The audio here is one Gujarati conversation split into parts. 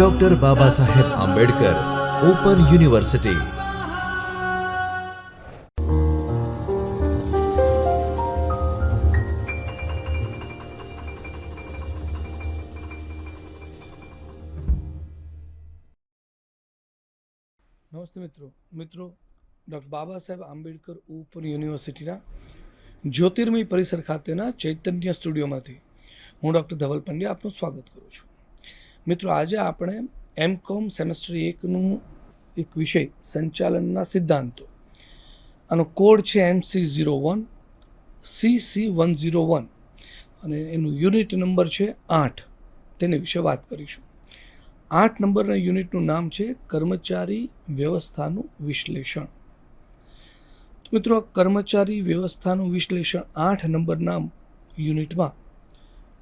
Doctor Baba Saheb Ambedkar open university નમસ્તે મિત્રો. મિત્રો ડૉક્ટર બાબા સાહેબ આંબેડકર ઓપન યુનિવર્સિટીના જ્યોતિર્મય પરિસર ખાતેના ચૈતન્ય સ્ટુડિયોમાંથી હું ડૉક્ટર ધવલ પંડ્યા આપનું સ્વાગત કરું છું. મિત્રો, આજે આપણે એમ કોમ સેમેસ્ટર એકનું એક વિષય, સંચાલનના સિદ્ધાંતો. આનો કોડ છે M C zero one C C one zero one અને એનું યુનિટ નંબર છે આઠ. તેને વિશે વાત કરીશું. આઠ નંબરના યુનિટનું નામ છે કર્મચારી વ્યવસ્થાનું વિશ્લેષણ. મિત્રો, કર્મચારી વ્યવસ્થાનું વિશ્લેષણ આઠ નંબરના યુનિટમાં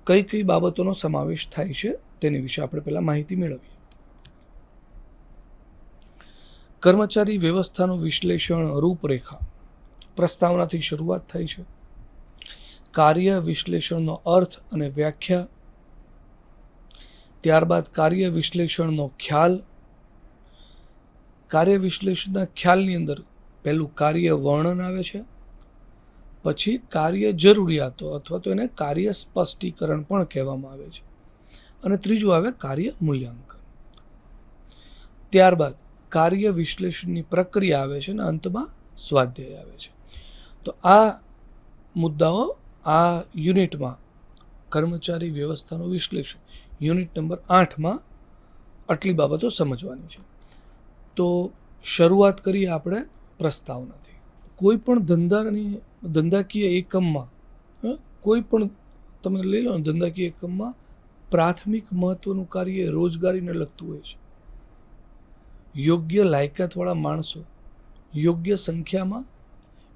કઈ કઈ બાબતોનો સમાવેશ થાય છે? તેની વિશે આપણે પહેલાં માહિતી મેળવીએ. કર્મચારી વ્યવસ્થાનું વિશ્લેષણ રૂપરેખા. પ્રસ્તાવનાથી શરૂઆત થાય છે. કાર્ય વિશ્લેષણનો અર્થ અને વ્યાખ્યા. ત્યારબાદ કાર્ય વિશ્લેષણનો ખ્યાલ. કાર્ય વિશ્લેષણના ખ્યાલની અંદર પહેલું કાર્ય વર્ણન આવે છે. પછી કાર્ય જરૂરિયાતો અથવા તો એને કાર્ય સ્પષ્ટીકરણ પણ કહેવામાં આવે છે. અને ત્રીજું આવે કાર્ય મૂલ્યાંકન. ત્યારબાદ કાર્ય વિશ્લેષણની પ્રક્રિયા આવે છે અને અંતમાં સ્વાધ્યાય આવે છે. તો આ મુદ્દાઓ આ યુનિટમાં કર્મચારી વ્યવસ્થાનું વિશ્લેષણ, યુનિટ નંબર આઠમાં આટલી બાબતો સમજવાની છે. તો શરૂઆત કરીએ આપણે પ્રસ્તાવનાથી. કોઈ પણ ધંધાની, ધંધાકીય એકમમાં કોઈ પણ તમે લઈ લો ધંધાકીય એકમમાં પ્રાથમિક મહત્વનું કાર્ય રોજગારીને લગતું હોય છે. યોગ્ય લાયકાતવાળા માણસો યોગ્ય સંખ્યામાં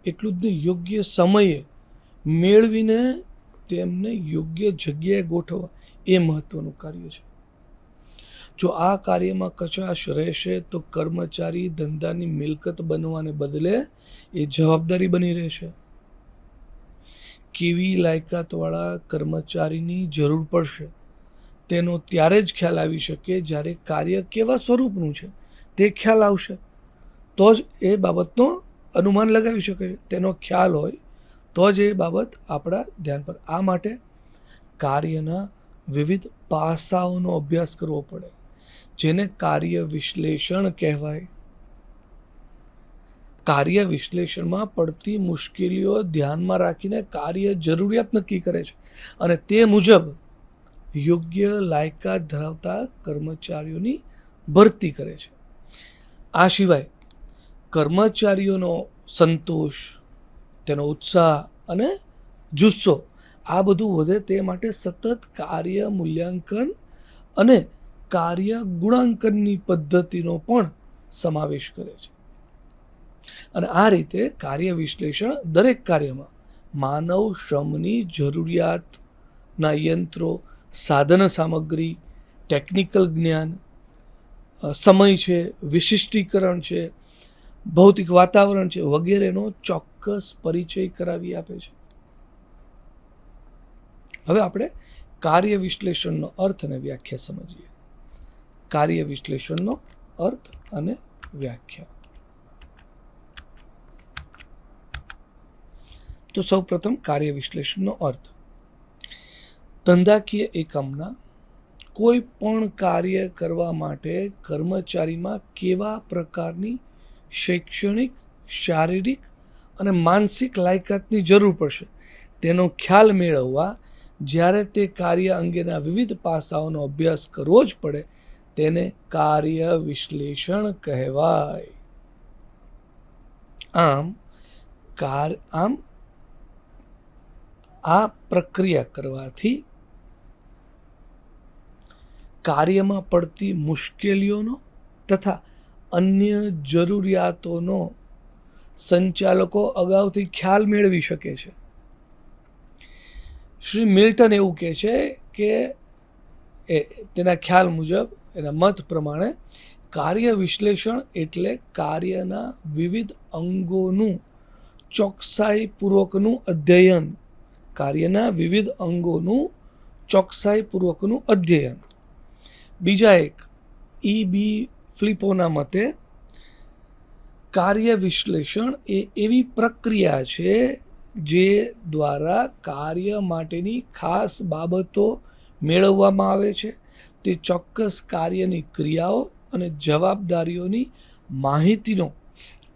એટલું જ નહીં, યોગ્ય સમયે મેળવીને તેમને યોગ્ય જગ્યાએ ગોઠવવા એ મહત્વનું કાર્ય છે. જો આ કાર્યમાં કચાશ રહેશે તો કર્મચારી ધંધાની મિલકત બનવાને બદલે એ જવાબદારી બની રહેશે. કેવી લાયકાતવાળા કર્મચારીની જરૂર પડશે તેનો ત્યારે જ ખ્યાલ આવી શકે જ્યારે કાર્ય કેવા સ્વરૂપનું છે, તે ખ્યાલ આવશે. તો જ એ બાબતનો અનુમાન લગાવી શકે તેનો ખ્યાલ હોય તો જ એ બાબત આપણા ધ્યાન પર. આ માટે કાર્યના વિવિધ પાસાઓનો અભ્યાસ કરવો પડે, જેને કાર્ય વિશ્લેષણ કહેવાય. કાર્ય વિશ્લેષણમાં પડતી મુશ્કેલીઓ ધ્યાનમાં રાખીને કાર્ય જરૂરિયાત નક્કી કરે છે. અને તે મુજબ યોગ્ય લાયકાત ધરાવતા કર્મચારીઓની ભરતી કરે છે. આ સિવાય કર્મચારીઓનો સંતોષ, તેનો ઉત્સાહ અને જુસ્સો, આ બધું વધે તે માટે સતત કાર્ય મૂલ્યાંકન અને કાર્ય ગુણાંકનની પદ્ધતિનો પણ સમાવેશ કરે છે. અને આ રીતે કાર્ય વિશ્લેષણ દરેક કાર્યમાં માનવ શ્રમની જરૂરિયાતના યંત્રો સાધન સામગ્રી ટેકનિકલ જ્ઞાન સમય છે, વિશિષ્ટીકરણ છે, ભૌતિક વાતાવરણ છે, વગેરેનો ચોક્કસ પરિચય કરાવી આપે છે. હવે આપણે કાર્ય વિશ્લેષણનો અર્થ અને વ્યાખ્યા સમજીએ. કાર્ય વિશ્લેષણનો અર્થ અને વ્યાખ્યા. તો સૌપ્રથમ કાર્ય વિશ્લેષણનો અર્થ. ધંધાકીય એકમના કોઈ પણ કાર્ય કરવા માટે કર્મચારીમાં કેવા પ્રકારની શૈક્ષણિક, શારીરિક અને માનસિક લાયકાતની જરૂર પડશે? તેનો ખ્યાલ મેળવવા જ્યારે તે કાર્ય અંગેના વિવિધ પાસાઓનો અભ્યાસ કરવો જ પડે, તેને કાર્ય વિશ્લેષણ કહેવાય. આમ, કાર, આમ આ પ્રક્રિયા કરવાથી કાર્યમાં પડતી મુશ્કેલીઓનો તથા અન્ય જરૂરિયાતોનો સંચાલકો અગાઉથી ખ્યાલ મેળવી શકે છે. શ્રી મિલ્ટન એવું કહે છે કે એ તેના ખ્યાલ મુજબ એના મત પ્રમાણે કાર્ય વિશ્લેષણ એટલે કાર્યના વિવિધ અંગોનું ચોકસાઈપૂર્વકનું અધ્યયન. કાર્યના વિવિધ અંગોનું ચોકસાઈપૂર્વકનું અધ્યયન. બીજા એક ઈ બી ફ્લિપોના મતે, કાર્ય વિશ્લેષણ એ એવી પ્રક્રિયા છે જે દ્વારા કાર્ય માટેની ખાસ બાબતો મેળવવામાં આવે છે. તે ચોક્કસ કાર્યની ક્રિયાઓ અને જવાબદારીઓની માહિતીનો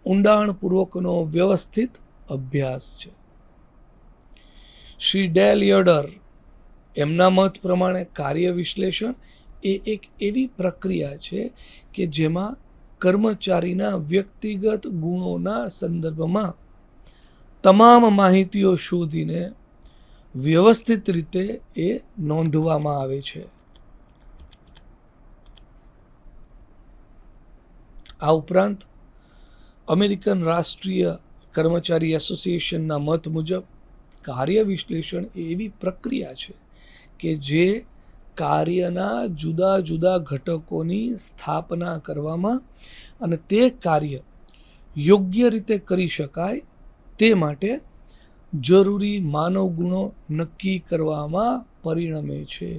ઊંડાણપૂર્વકનો વ્યવસ્થિત અભ્યાસ છે. શ્રી ડેલ યડર, એમના મત પ્રમાણે કાર્ય વિશ્લેષણ એ એક એવી પ્રક્રિયા છે કે જેમાં કર્મચારીના વ્યક્તિગત ગુણોના સંદર્ભમાં તમામ માહિતીઓ શોધીને વ્યવસ્થિત રીતે એ નોંધવામાં આવે છે. આ ઉપરાંત અમેરિકન રાષ્ટ્રીય કર્મચારી એસોસિએશનના મત મુજબ કાર્ય વિશ્લેષણ એ એવી પ્રક્રિયા છે કે જે કાર્યના જુદા જુદા ઘટકોની સ્થાપના કરવામાં અને તે કાર્ય યોગ્ય રીતે કરી શકાય તે માટે જરૂરી માનવ ગુણો નક્કી કરવામાં પરિણમે છે.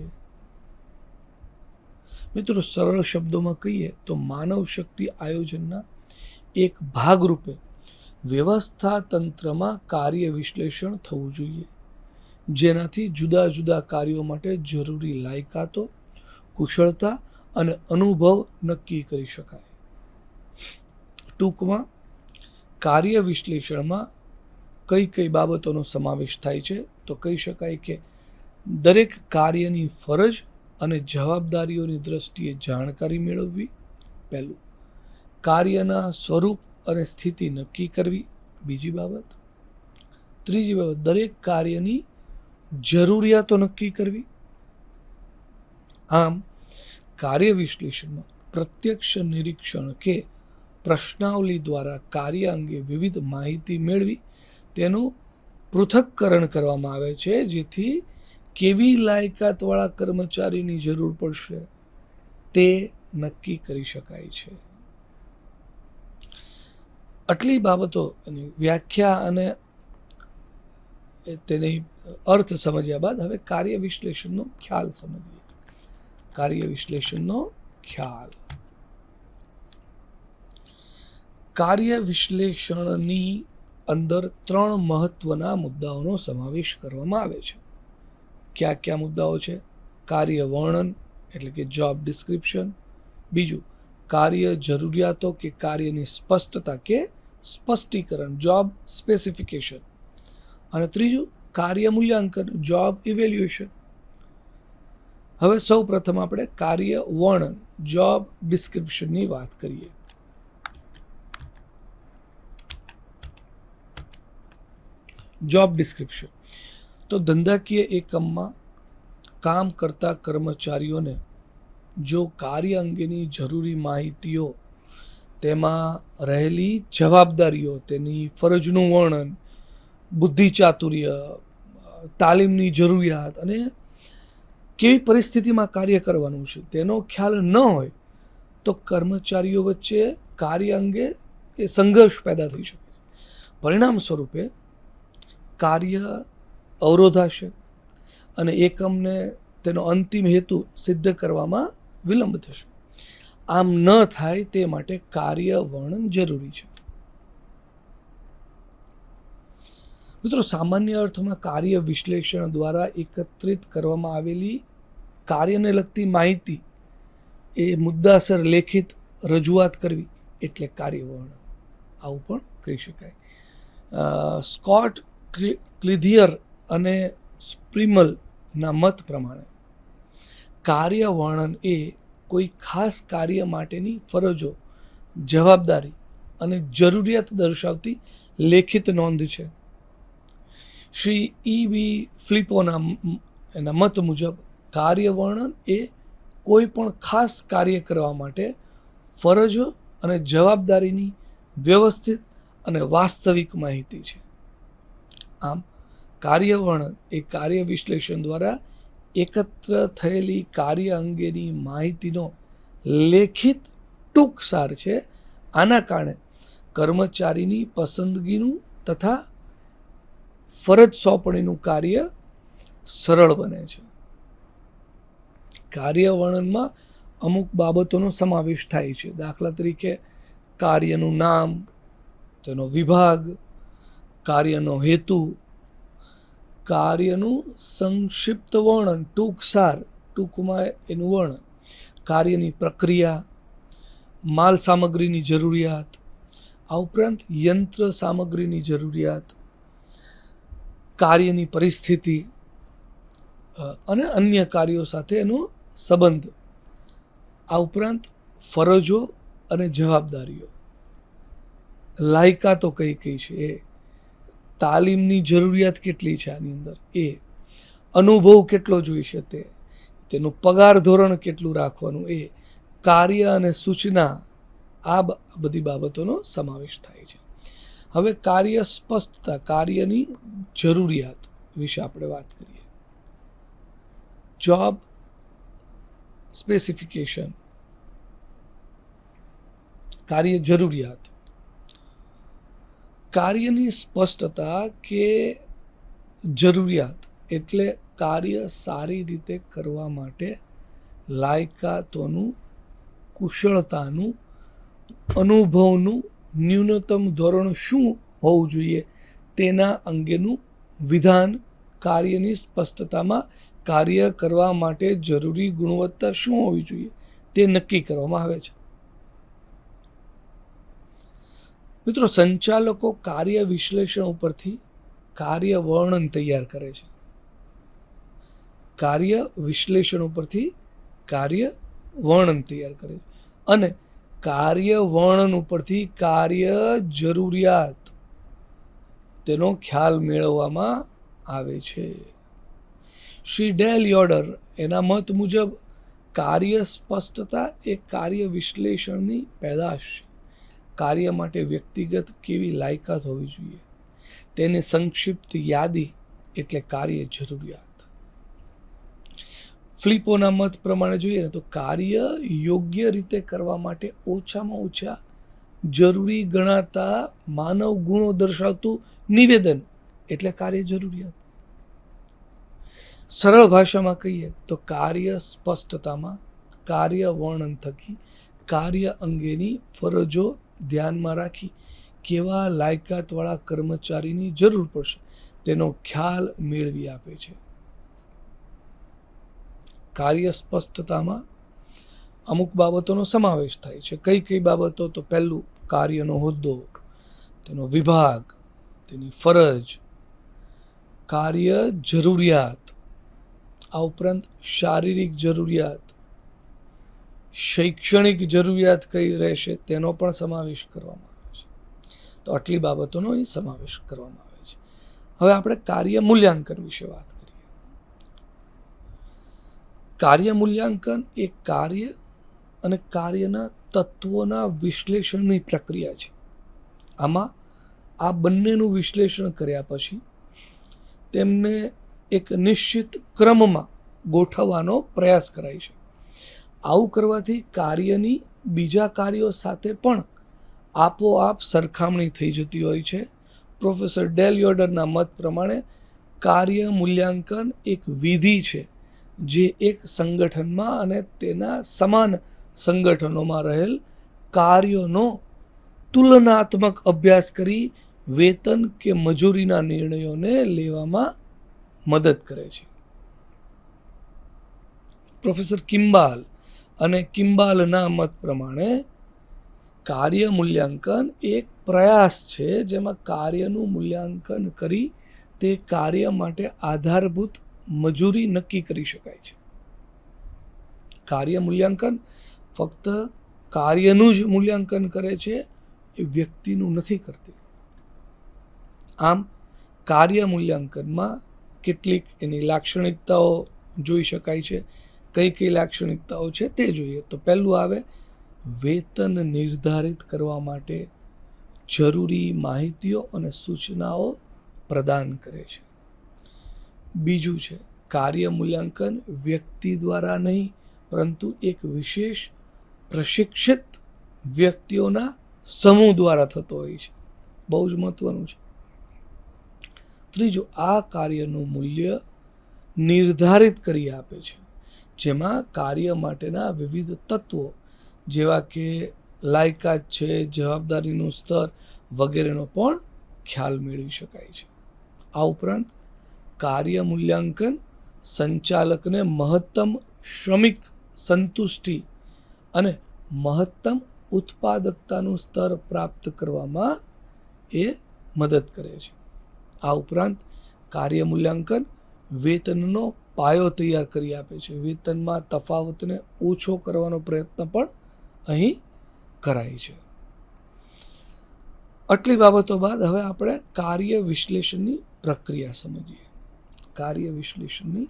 મિત્રો, સરળ શબ્દોમાં કહીએ તો માનવ શક્તિ આયોજનના એક ભાગરૂપે વ્યવસ્થા તંત્રમાં કાર્ય વિશ્લેષણ થવું જોઈએ. જેનાથી જુદા જુદા કાર્યો માટે જરૂરી લાયકાતો, કુશળતા અને અનુભવ નક્કી કરી શકાય. ટૂંકમાં, કાર્ય વિશ્લેષણમાં કઈ કઈ બાબતોનો સમાવેશ થાય છે તો કહી શકાય કે દરેક કાર્યની ફરજ અને જવાબદારીઓની દ્રષ્ટિએ જાણકારી મેળવવી. પહેલું, કાર્યના સ્વરૂપ અને સ્થિતિ નક્કી કરવી. બીજી બાબત, ત્રીજી બાબત, દરેક કાર્યની જરૂરિયાતો નક્કી કરવી? આમ કાર્ય વિશ્લેષણમાં પ્રત્યક્ષ નિરીક્ષણ કે પ્રશ્નાવલી દ્વારા કાર્ય અંગે વિવિધ માહિતી મેળવી, તેનું પૃથક્કરણ કરવામાં આવે છે, જેથી કેવી લાયકાતવાળા કર્મચારીની જરૂર પડશે, તે નક્કી કરી શકાય છે. આટલી બાબતોની વ્યાખ્યા અને તેની અર્થ સમજ્યા બાદ હવે કાર્ય વિશ્લેષણનો ખ્યાલ સમજીએ. કાર્ય વિશ્લેષણનો ખ્યાલ. કાર્ય વિશ્લેષણની અંદર ત્રણ મહત્વના મુદ્દાઓનો સમાવેશ કરવામાં આવે છે. કયા કયા મુદ્દાઓ છે? કાર્ય વર્ણન, એટલે કે જોબ ડિસ્ક્રિપ્શન બીજું, કાર્ય જરૂરિયાતો કે કાર્યની સ્પષ્ટતા કે સ્પષ્ટીકરણ જોબ સ્પેસિફિકેશન અને ત્રીજું, કાર્ય મૂલ્યાંકન જોબ ઇવેલ્યુએશન હવે સૌ પ્રથમ આપણે કાર્ય વર્ણન જોબ ડિસ્ક્રિપ્શનની વાત કરીએ. જોબ ડિસ્ક્રિપ્શન તો ધંધાકીય એકમમાં કામ કરતા કર્મચારીઓને જો કાર્ય અંગેની જરૂરી માહિતીઓ, તેમાં રહેલી જવાબદારીઓ, તેની ફરજનું વર્ણન બુદ્ધિ ચાતુર્ય, તાલીમની જરૂરિયાત અને કેવી પરિસ્થિતિમાં કાર્ય કરવાનું છે તેનો ખ્યાલ ન હોય તો કર્મચારીઓ વચ્ચે કાર્ય અંગે એ સંઘર્ષ પેદા થઈ શકે છે. પરિણામ સ્વરૂપે કાર્ય અવરોધાશે અને એકમને તેનો અંતિમ હેતુ સિદ્ધ કરવામાં વિલંબ થશે. આમ ન થાય તે માટે કાર્ય વર્ણન જરૂરી છે. મિત્રો, સામાન્ય અર્થમાં કાર્ય વિશ્લેષણ દ્વારા એકત્રિત કરવામાં આવેલી કાર્યને લગતી માહિતી એ મુદ્દાસર લેખિત રજૂઆત કરવી એટલે કાર્યવર્ણ. આવું પણ કહી શકાય. સ્કોટ ક્લિ- ક્લિધિયર અને સ્પ્રિમલના મત પ્રમાણે કાર્યવર્ણન એ કોઈ ખાસ કાર્ય માટેની ફરજો, જવાબદારી અને જરૂરિયાત દર્શાવતી લેખિત નોંધ છે. શ્રી ઈ બી ફ્લિપોના એના મત મુજબ કાર્યવર્ણન એ કોઈ પણ ખાસ કાર્ય કરવા માટે ફરજો અને જવાબદારીની વ્યવસ્થિત અને વાસ્તવિક માહિતી છે. આમ, કાર્યવર્ણન એ કાર્ય વિશ્લેષણ દ્વારા એકત્ર થયેલી કાર્ય અંગેની માહિતીનો લેખિત ટૂંક સાર છે. આના કારણે કર્મચારીની પસંદગીનું તથા ફરજ સોંપણીનું કાર્ય સરળ બને છે. કાર્ય વર્ણનમાં અમુક બાબતોનો સમાવેશ થાય છે. દાખલા તરીકે, કાર્યનું નામ, તેનો વિભાગ, કાર્યનો હેતુ, કાર્યનું સંક્ષિપ્ત વર્ણન ટૂંક સાર ટૂંકમાં એનું વર્ણન, કાર્યની પ્રક્રિયા, માલ સામગ્રીની જરૂરિયાત, આ ઉપરાંત યંત્ર સામગ્રીની જરૂરિયાત કાર્યની પરિસ્થિતિ અને અન્ય કાર્યો સાથે એનો સંબંધ. આ ઉપરાંત ફરજો અને જવાબદારીઓ. લાયકાતો કઈ કઈ છે. એ તાલીમની જરૂરિયાત કેટલી છે આની અંદર? એ. અનુભવ કેટલો જોઈશે તે તેનું પગાર ધોરણ કેટલું રાખવાનું? એ. કાર્ય અને સૂચના આ બધી બાબતોનો સમાવેશ થાય છે. હવે કાર્ય સ્પષ્ટતા, કાર્યની જરૂરિયાત વિશે આપણે વાત કરીએ. જોબ સ્પેસિફિકેશન કાર્ય જરૂરિયાત. કાર્યની સ્પષ્ટતા કે જરૂરિયાત એટલે કાર્ય સારી રીતે કરવા માટે લાયકાતોનું, કુશળતાનું, અનુભવનું ન્યૂનતમ ધોરણ શું હોવું જોઈએ તેના અંગેનું વિધાન કાર્યની સ્પષ્ટતામાં કાર્ય કરવા માટે જરૂરી ગુણવત્તા શું હોવી જોઈએ તે નક્કી કરવામાં આવે છે. મિત્રો, સંચાલકો કાર્ય વિશ્લેષણ ઉપરથી કાર્ય વર્ણન તૈયાર કરે છે. કાર્ય વિશ્લેષણ ઉપરથી કાર્ય વર્ણન તૈયાર કરે છે. અને કાર્ય વર્ણન ઉપરથી કાર્ય જરૂરિયાત. તેનો ખ્યાલ મેળવવામાં આવે છે. શ્રી ડેલ યોડર એના મત મુજબ કાર્ય સ્પષ્ટતા એ કાર્ય વિશ્લેષણની પેદાશ છે. કાર્ય માટે વ્યક્તિગત કેવી લાયકાત હોવી જોઈએ? તેની સંક્ષિપ્ત યાદી એટલે કાર્ય જરૂરિયાત. ફ્લિપોના મત પ્રમાણે જોઈએ ને તો કાર્ય યોગ્ય રીતે કરવા માટે ઓછામાં ઓછા જરૂરી ગણાતા માનવ ગુણો દર્શાવતું નિવેદન એટલે કાર્ય જરૂરિયાત. સરળ ભાષામાં કહીએ તો કાર્ય સ્પષ્ટતામાં, કાર્ય વર્ણન થકી, કાર્ય અંગેની ફરજો ધ્યાનમાં રાખી કેવા લાયકાતવાળા કર્મચારીની જરૂર પડશે તેનો ખ્યાલ મેળવી આપે છે. કાર્ય સ્પષ્ટતામાં અમુક બાબતોનો સમાવેશ થાય છે. કઈ કઈ બાબતો? તો પહેલું કાર્યનો હોદ્દો, તેનો વિભાગ, તેની ફરજ, કાર્ય જરૂરિયાત, આ ઉપરાંત શારીરિક જરૂરિયાત, શૈક્ષણિક જરૂરિયાત કઈ રહેશે તેનો પણ સમાવેશ કરવામાં આવે છે. તો આટલી બાબતોનો એ સમાવેશ કરવામાં આવે છે. હવે આપણે કાર્ય મૂલ્યાંકન વિશે વાત કાર્ય મૂલ્યાંકન એ કાર્ય અને કાર્યના તત્વોના વિશ્લેષણની પ્રક્રિયા છે. આમાં આ બંનેનું વિશ્લેષણ કર્યા પછી તેમને એક નિશ્ચિત ક્રમમાં ગોઠવવાનો પ્રયાસ કરાય છે. આવું કરવાથી કાર્યની બીજા કાર્યો સાથે પણ આપોઆપ સરખામણી થઈ જતી હોય છે. પ્રોફેસર ડેલ યોડરના મત પ્રમાણે કાર્ય મૂલ્યાંકન એક વિધિ છે. જે એક સંગઠનમાં અને તેના સમાન સંગઠનોમાં રહેલ કાર્યોનો તુલનાત્મક અભ્યાસ કરી વેતન કે મજૂરીના નિર્ણયોને લેવામાં મદદ કરે છે. પ્રોફેસર કિમ્બાલ અને કિમ્બાલના મત પ્રમાણે કાર્ય મૂલ્યાંકન એક પ્રયાસ છે જેમાં કાર્યનું મૂલ્યાંકન કરી તે કાર્ય માટે આધારભૂત મજૂરી નક્કી કરી શકાય છે. કાર્ય મૂલ્યાંકન ફક્ત કાર્યનું જ મૂલ્યાંકન કરે છે એ વ્યક્તિનું નથી કરતી. આમ, કાર્ય મૂલ્યાંકનમાં કેટલીક એની લાક્ષણિકતાઓ જોઈ શકાય છે. કઈ કઈ લાક્ષણિકતાઓ છે તે જોઈએ. તો પહેલું આવે, વેતન નિર્ધારિત કરવા માટે જરૂરી માહિતીઓ અને સૂચનાઓ પ્રદાન કરે છે. બીજું છે, કાર્ય મૂલ્યાંકન વ્યક્તિ દ્વારા નહીં, પરંતુ એક વિશેષ પ્રશિક્ષિત વ્યક્તિઓના સમૂહ દ્વારા થતો હોય છે. બહુ જ મહત્વનું છે. ત્રીજું, આ કાર્યનું મૂલ્ય નિર્ધારિત કરી આપે છે. જેમાં કાર્ય માટેના વિવિધ તત્વો, જેવા કે લાયકાત છે, જવાબદારીનું સ્તર વગેરેનો પણ ખ્યાલ મેળવી શકાય છે. આ ઉપરાંત કાર્ય મૂલ્યાંકન સંચાલકને મહત્તમ શ્રમિક સંતુષ્ટિ અને મહત્તમ ઉત્પાદકતાનું સ્તર પ્રાપ્ત કરવામાં એ મદદ કરે છે. આ ઉપરાંત કાર્ય મૂલ્યાંકન વેતનનો પાયો તૈયાર કરી આપે છે. વેતનમાં તફાવતને ઓછો કરવાનો પ્રયત્ન પણ અહીં કરાય છે. આટલી બાબતો બાદ હવે આપણે કાર્ય વિશ્લેષણની પ્રક્રિયા સમજીએ. કાર્ય વિશ્લેષણની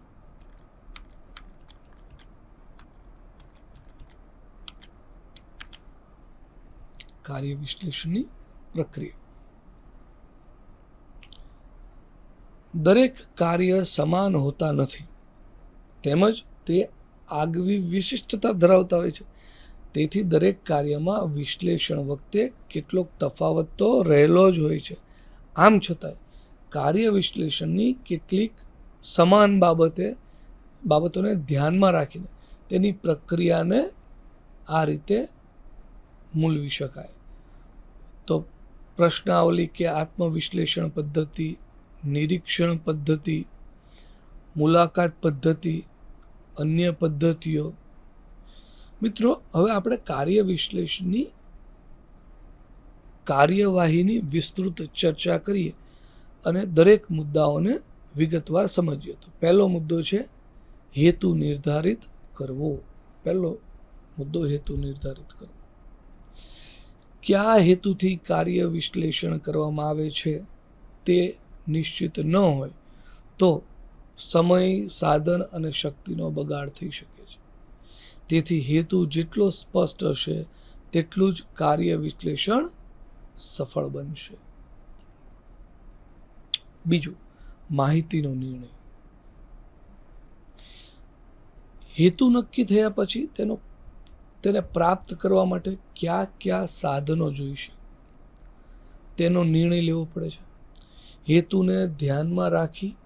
કાર્ય વિશ્લેષણની પ્રક્રિયા. દરેક કાર્ય સમાન હોતા નથી. તેમજ તે આગવી વિશિષ્ટતા ધરાવતા હોય છે. તેથી દરેક કાર્યમાં વિશ્લેષણ વખતે કેટલોક તફાવત તો રહેલો જ હોય છે. આમ છતાંય કાર્ય વિશ્લેષણની કેટલીક સમાન બાબતે, બાબતોને ધ્યાનમાં રાખીને તેની પ્રક્રિયાને આ રીતે મૂલવી શકાય. તો પ્રશ્નાવલી કે આત્મવિશ્લેષણ પદ્ધતિ, નિરીક્ષણ પદ્ધતિ, મુલાકાત પદ્ધતિ, અન્ય પદ્ધતિઓ. મિત્રો, હવે આપણે કાર્ય વિશ્લેષણની કાર્યવાહીની વિસ્તૃત ચર્ચા કરીએ અને દરેક મુદ્દાઓને વિગતવાર સમજીએ તો પહેલો મુદ્દો છે હેતુ નિર્ધારિત કરવો. પહેલો મુદ્દો હેતુ નિર્ધારિત કરવો. કયા હેતુથી કાર્ય વિશ્લેષણ કરવામાં આવે છે તે નિશ્ચિત ન હોય તો સમય, સાધન અને શક્તિનો બગાડ થઈ શકે છે. તેથી હેતુ જેટલો સ્પષ્ટ હશે, તેટલું જ કાર્ય વિશ્લેષણ સફળ બનશે. બીજું માહિતીનો નિર્ણય. હેતુ નક્કી થયા પછી તેનો, તેને પ્રાપ્ત કરવા માટે કયા કયા સાધનો જોઈશે તેનો નિર્ણય લેવો પડે છે. હેતુને ધ્યાનમાં રાખી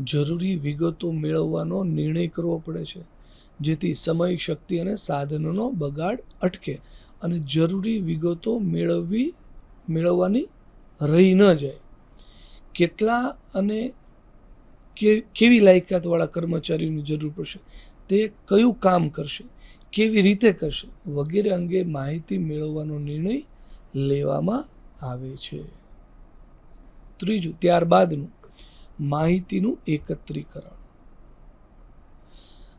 જરૂરી વિગતો મેળવવાનો નિર્ણય કરવો પડે છે, જેથી સમય, શક્તિ અને સાધનોનો બગાડ અટકે અને જરૂરી વિગતો મેળવવી, મેળવવાની રહી ન જાય. કેટલા અને કેવી લાયકાતવાળા કર્મચારીની જરૂર પડશે? તે કયું કામ કરશે? કેવી રીતે કરશે? વગેરે અંગે માહિતી મેળવવાનો નિર્ણય લેવામાં આવે છે. ત્રીજું, ત્યારબાદનું માહિતીનું એકત્રીકરણ.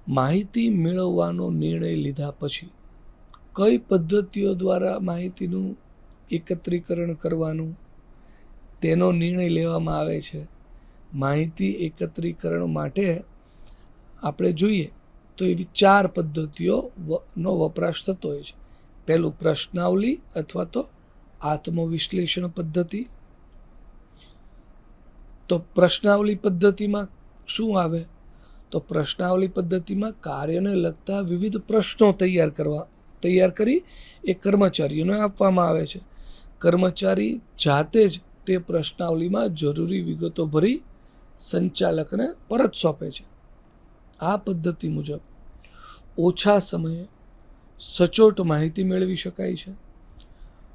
માહિતી મેળવવાનો નિર્ણય લીધા પછી કઈ પદ્ધતિઓ દ્વારા માહિતીનું એકત્રીકરણ કરવાનું? તેનો નિર્ણય લેવામાં આવે છે. માહિતી એકત્રીકરણ માટે આપણે જોઈએ તો એવી ચાર પદ્ધતિઓ નો વપરાશ થતો હોય છે. પહેલું પ્રશ્નાવલી અથવા તો આત્મવિશ્લેષણ પદ્ધતિ. તો પ્રશ્નાવલી પદ્ધતિમાં શું આવે? તો પ્રશ્નાવલી પદ્ધતિમાં કાર્યને લગતા વિવિધ પ્રશ્નો તૈયાર કરવા, તૈયાર કરી એ કર્મચારીઓને આપવામાં આવે છે. કર્મચારી જાતે જ તે પ્રશ્નાવલીમાં જરૂરી વિગતો ભરી સંચાલકને પરત સોંપે છે. આ પદ્ધતિ મુજબ ઓછા સમયે સચોટ માહિતી મેળવી શકાય છે.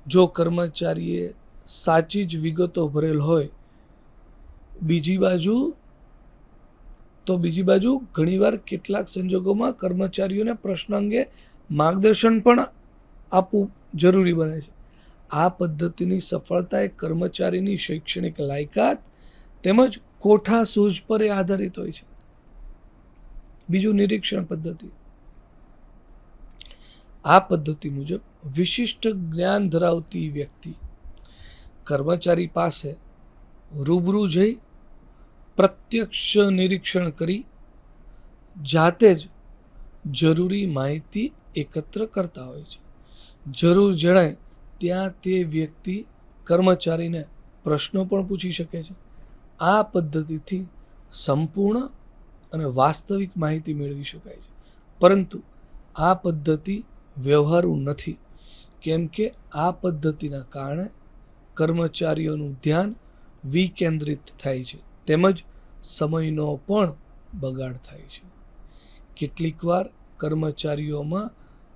જો કર્મચારીએ સાચી જ વિગતો ભરેલ હોય બીજી બાજુ, તો બીજી બાજુ ઘણીવાર કેટલાક સંજોગોમાં કર્મચારીઓને પ્રશ્ન અંગે માર્ગદર્શન પણ આપવું જરૂરી બને છે. આ પદ્ધતિની સફળતા એ કર્મચારીની શૈક્ષણિક લાયકાત તેમજ કોઠા સૂઝ પર એ આધારિત હોય છે. બીજું નિરીક્ષણ પદ્ધતિ. આ પદ્ધતિ મુજબ વિશિષ્ટ જ્ઞાન ધરાવતી વ્યક્તિ કર્મચારી પાસે રૂબરૂ જઈ પ્રત્યક્ષ નિરીક્ષણ કરી જાતે જ જરૂરી માહિતી એકત્ર કરતા હોય છે. જરૂર જણાય ત્યાં તે વ્યક્તિ કર્મચારીને પ્રશ્નો પણ પૂછી શકે છે. આ પદ્ધતિથી સંપૂર્ણ અને વાસ્તવિક માહિતી મેળવી શકાય છે. પરંતુ આ પદ્ધતિ વ્યવહારુ નથી, કેમ કે આ પદ્ધતિના કારણે કર્મચારીઓનું ધ્યાન વિકેન્દ્રિત થાય છે, તેમજ સમયનો પણ બગાડ થાય છે. કેટલીકવાર કર્મચારીઓમાં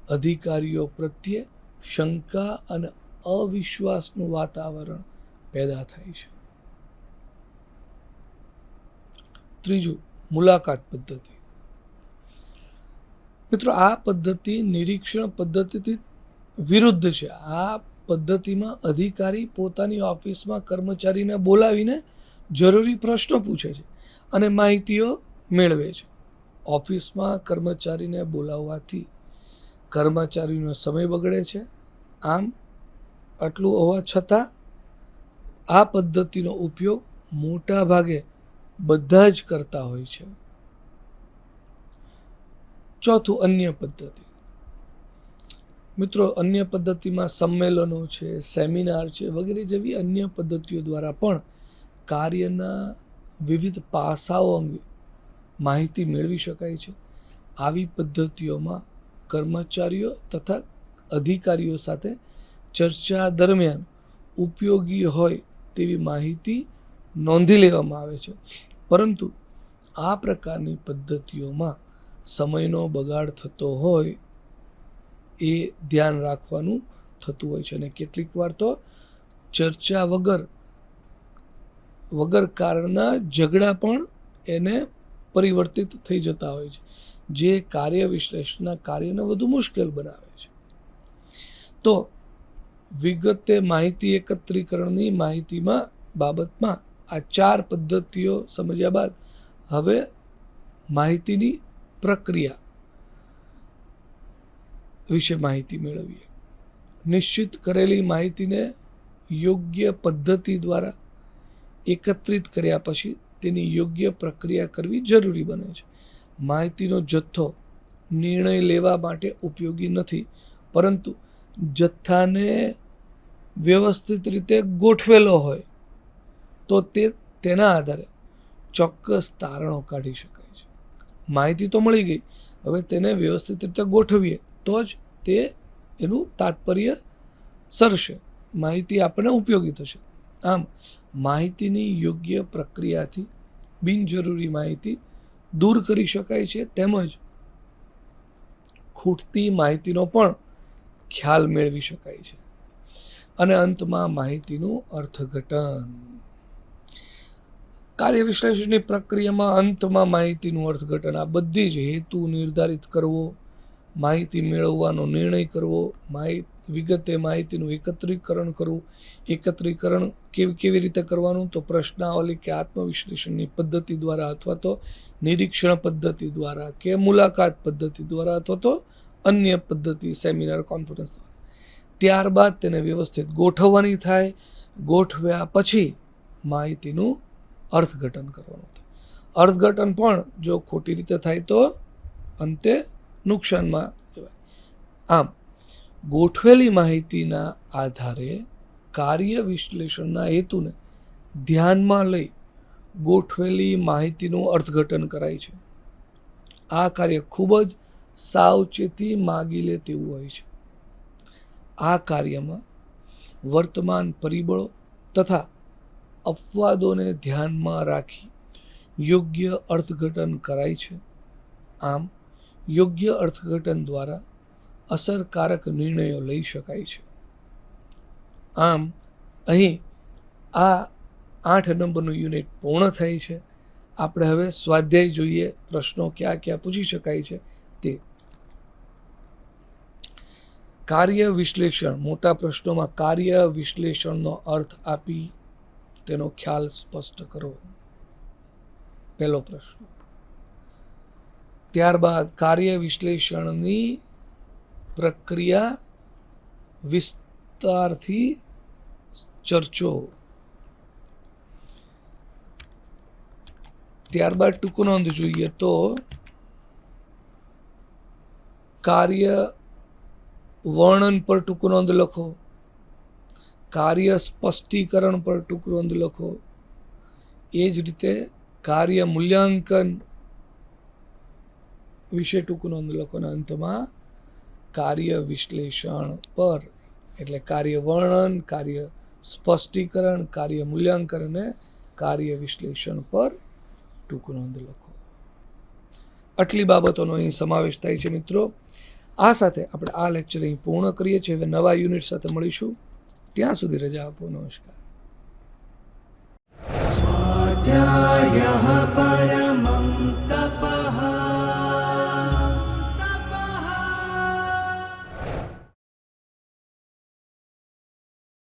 અધિકારીઓ પ્રત્યે શંકા અને અવિશ્વાસનું વાતાવરણ પેદા થાય છે. ત્રીજું, મુલાકાત પદ્ધતિ. મિત્રો, આ પદ્ધતિ નિરીક્ષણ પદ્ધતિથી વિરુદ્ધ છે. આ પદ્ધતિમાં અધિકારી પોતાની ઓફિસમાં કર્મચારીને બોલાવીને જરૂરી પ્રશ્નો પૂછે છે અને માહિતીઓ મેળવે છે. ઓફિસમાં કર્મચારીને બોલાવવાથી કર્મચારીનો સમય બગડે છે આમ આટલું હોવા છતાં આ પદ્ધતિનો ઉપયોગ મોટા ભાગે બધા જ કરતા હોય છે. ચોથું અન્ય પદ્ધતિ. મિત્રો, અન્ય પદ્ધતિમાં સંમેલનો છે, સેમિનાર છે, વગેરે જેવી અન્ય પદ્ધતિઓ દ્વારા પણ કાર્યના વિવિધ પાસાઓ અંગે માહિતી મેળવી શકાય છે. આવી પદ્ધતિઓમાં કર્મચારીઓ તથા અધિકારીઓ સાથે ચર્ચા દરમિયાન ઉપયોગી હોય તેવી માહિતી નોંધી લેવામાં આવે છે. પરંતુ આ પ્રકારની પદ્ધતિઓમાં સમયનો બગાડ થતો હોય એ ધ્યાન રાખવાનું થતું હોય છે અને કેટલીક વાર તો ચર્ચા વગર વગર કારણના ઝઘડા પણ એને પરિવર્તિત થઈ જતા હોય છે. જે કાર્ય વિશ્લેષણના કાર્યને વધુ મુશ્કેલ બનાવે તો વિગતે માહિતી એકત્રીકરણની માહિતીમાં બાબતમાં આ ચાર પદ્ધતિઓ સમજ્યા બાદ હવે માહિતીની પ્રક્રિયા વિશે માહિતી મેળવીએ. નિશ્ચિત કરેલી માહિતીને યોગ્ય પદ્ધતિ દ્વારા એકત્રિત કર્યા પછી તેની યોગ્ય પ્રક્રિયા કરવી જરૂરી બને છે. માહિતીનો જથ્થો નિર્ણય લેવા માટે ઉપયોગી નથી, પરંતુ જથ્થાને વ્યવસ્થિત રીતે ગોઠવેલો હોય, તો તે તેના આધારે ચોક્કસ તારણો કાઢી શકાય છે. માહિતી તો મળી ગઈ. હવે તેને વ્યવસ્થિત રીતે ગોઠવીએ, તો જ તે એનું તાત્પર્ય સરશે. માહિતી આપણને ઉપયોગી થશે. આમ, માહિતીની યોગ્ય પ્રક્રિયાથી બિનજરૂરી માહિતી દૂર કરી શકાય છે, તેમજ ખૂટતી માહિતીનો પણ ખ્યાલ મેળવી શકાય છે. અને અંતમાં માહિતીનું અર્થઘટન. કાર્ય વિશ્લેષણની પ્રક્રિયામાં અંતમાં માહિતીનું અર્થઘટન. આ બધી જ હેતુ નિર્ધારિત કરવો, માહિતી મેળવવાનો નિર્ણય કરવો, માહિતી, વિગતે માહિતીનું એકત્રીકરણ કરવું. એકત્રીકરણ કેવી કેવી રીતે કરવાનું? તો પ્રશ્નાવલી કે આત્મવિશ્લેષણની પદ્ધતિ દ્વારા અથવા તો નિરીક્ષણ પદ્ધતિ દ્વારા કે મુલાકાત પદ્ધતિ દ્વારા અથવા તો અન્ય પદ્ધતિ સેમિનાર કોન્ફરન્સ ત્યારબાદ તેને વ્યવસ્થિત ગોઠવવાની થાય. ગોઠવ્યા પછી માહિતીનું અર્થઘટન કરવાનું થાય. અર્થઘટન પણ જો ખોટી રીતે થાય તો અંતે નુકસાનમાં જવાય. આમ, ગોઠવેલી માહિતીના આધારે કાર્ય વિશ્લેષણના હેતુને ધ્યાનમાં લઈ ગોઠવેલી માહિતીનું અર્થઘટન કરાય છે. આ કાર્ય ખૂબ જ સાવચેતી માગી લે તેવું હોય છે. આ કાર્યમાં વર્તમાન પરિબળો તથા અપવાદોને ધ્યાનમાં રાખી યોગ્ય અર્થઘટન કરાય છે. આમ, યોગ્ય અર્થઘટન દ્વારા અસરકારક નિર્ણયો લઈ શકાય છે. આમ, અહીં આ આઠ નંબરનું યુનિટ પૂર્ણ થાય છે. આપણે હવે સ્વાધ્યાય જોઈએ, પ્રશ્નો ક્યાં ક્યાં પૂછી શકાય છે તે કાર્ય વિશ્લેષણ મોટા પ્રશ્નોમાં કાર્ય વિશ્લેષણનો અર્થ આપી તેનો ખ્યાલ સ્પષ્ટ કરો. પહેલો પ્રશ્ન. ત્યારબાદ કાર્ય વિશ્લેષણની પ્રક્રિયા વિસ્તારથી ચર્ચો. ત્યારબાદ ટૂંકુ નોંધ જોઈએ તો કાર્ય વર્ણન પર ટૂંક નોંધ લખો. કાર્ય સ્પષ્ટીકરણ પર ટૂંક નોંધ લખો. એ જ રીતે કાર્ય મૂલ્યાંકન વિશે ટૂંક નોંધ લખો અને અંતમાં કાર્ય વિશ્લેષણ પર. એટલે કાર્ય વર્ણન, કાર્ય સ્પષ્ટીકરણ, કાર્ય મૂલ્યાંકન અને કાર્ય વિશ્લેષણ પર ટૂંક નોંધ લખો. આટલી બાબતોનો અહીં સમાવેશ થાય છે મિત્રો. આ સાથે આપણે આ લેક્ચર અહીં પૂર્ણ કરીએ છીએ. હવે નવા યુનિટ સાથે મળીશું. ત્યાં સુધી રજા આપો. નમસ્કાર. સ્વાધ્યાય